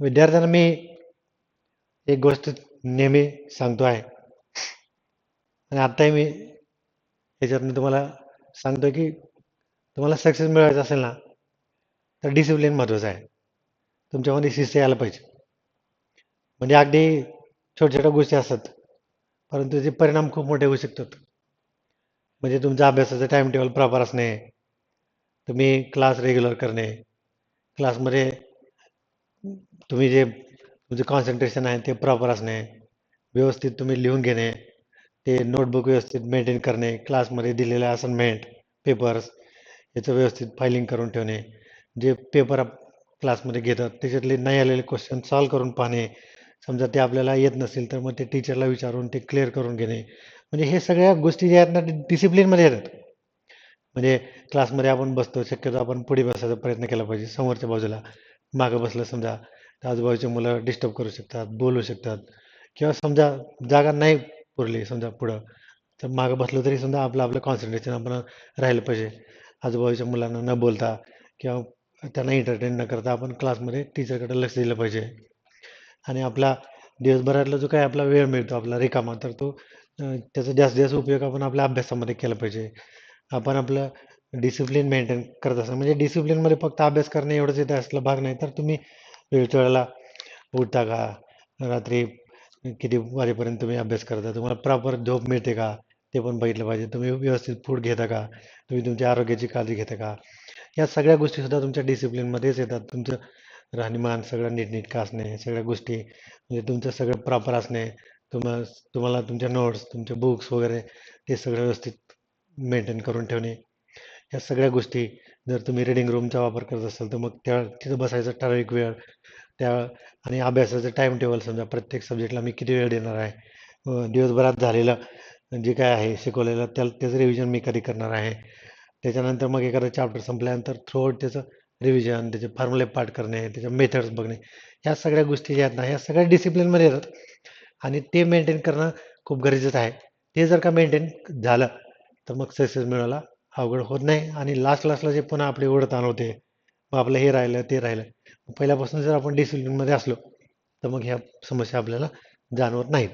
विद्यार्थ्यांना मी एक गोष्ट नेहमी सांगतो आहे. आणि आत्ताही मी याच्यातनं तुम्हाला सांगतो की तुम्हाला सक्सेस मिळवायचं असेल ना तर डिसिप्लिन महत्त्वाचं आहे. तुमच्यामध्ये शिस्त यायला पाहिजे. म्हणजे अगदी छोट्या छोट्या गोष्टी असतात परंतु त्याचे परिणाम खूप मोठे होऊ शकतात. म्हणजे तुमचा अभ्यासाचं टाईम टेबल प्रॉपर असणे तुम्ही क्लास रेग्युलर करणे क्लासमध्ये तुम्ही जे तुमचं कॉन्सन्ट्रेशन आहे ते प्रॉपर असणे व्यवस्थित तुम्ही लिहून घेणे ते नोटबुक व्यवस्थित मेंटेन करणे क्लासमध्ये दिलेले असाइनमेंट पेपर्स याचं व्यवस्थित फायलिंग करून ठेवणे जे पेपर क्लासमध्ये घेतात त्याच्यातले नाही आलेले क्वेश्चन सॉल्व करून पाहणे. समजा ते आपल्याला येत नसेल तर मग ते टीचरला विचारून ते क्लिअर करून घेणे. म्हणजे हे सगळ्या गोष्टी ज्या आहेत ना डिसिप्लिनमध्ये येतात. म्हणजे क्लासमध्ये आपण बसतो शक्यतो आपण पुढे बसायचा प्रयत्न केला पाहिजे समोरच्या बाजूला. मागं बसलं समजा आजूबाजूचे मुलं डिस्टर्ब करू शकतात बोलू शकतात. किंवा समजा जागा नाही पुरली समजा पुढं तर मागं बसलं तरी समजा आपलं आपलं कॉन्सन्ट्रेशन आपण राहिलं पाहिजे. आजूबाजूच्या मुलांना न बोलता किंवा त्यांना एंटरटेन न करता आपण क्लासमध्ये टीचरकडे लक्ष दिलं पाहिजे. आणि आपला दिवसभरातला जो काही आपला वेळ मिळतो आपला रिकामा तर तो त्याचा जास्तीत जास्त उपयोग आपण आपल्या अभ्यासामध्ये केला पाहिजे. आपण आपलं डिसिप्लिन मेंटेन करत असं म्हणजे डिसिप्लिनमध्ये फक्त अभ्यास करणे एवढंच येतं असलं भाग नाही तर तुम्ही वेळेला उठता का? रात्री किती वाजेपर्यंत तुम्ही अभ्यास करता? तुम्हाला प्रॉपर झोप मिळते का? ते पण बघितलं पाहिजे. तुम्ही व्यवस्थित फूड घेता का? तुम्ही तुमच्या आरोग्याची काळजी घेता का? या सगळ्या गोष्टीसुद्धा तुमच्या डिसिप्लिनमध्येच येतात. तुमचं राहणीमान सगळं नीटनीटकं असणे सगळ्या गोष्टी म्हणजे तुमचं सगळं प्रॉपर असणे. तुम्हा तुम्हाला तुमच्या नोट्स तुमचे बुक्स वगैरे ते सगळं व्यवस्थित मेंटेन करून ठेवणे. या सगळ्या गोष्टी जर तुम्ही रिडिंग रूमचा वापर करत असाल तर मग त्या तिथं बसायचा ठराविक वेळ त्या आणि अभ्यासाचं टाईम टेबल समजा प्रत्येक सब्जेक्टला मी किती वेळ देणार आहे? दिवसभरात झालेलं जे काय आहे शिकवलेलं त्याला त्याचं रिव्हिजन मी कधी करणार आहे? त्याच्यानंतर मग एखादा चॅप्टर संपल्यानंतर थ्रूआउट त्याचं रिव्हिजन त्याचे फॉर्म्युले पाठ करणे त्याच्या मेथड्स बघणे ह्या सगळ्या गोष्टी ज्या आहेत ना ह्या सगळ्या डिसिप्लिनमध्ये येतात. आणि ते मेंटेन करणं खूप गरजेचं आहे. ते जर का मेंटेन झालं तर मग सक्सेस मिळाला. अवघड होत नाही. आणि लास्ट लास्टला जे पुन्हा आपली ताण होते मग आपलं हे राहिलं ते राहिलं. पहिल्यापासून जर आपण डिसिप्लिनमध्ये असलो तर मग ह्या समस्या आपल्याला जाणवत नाहीत.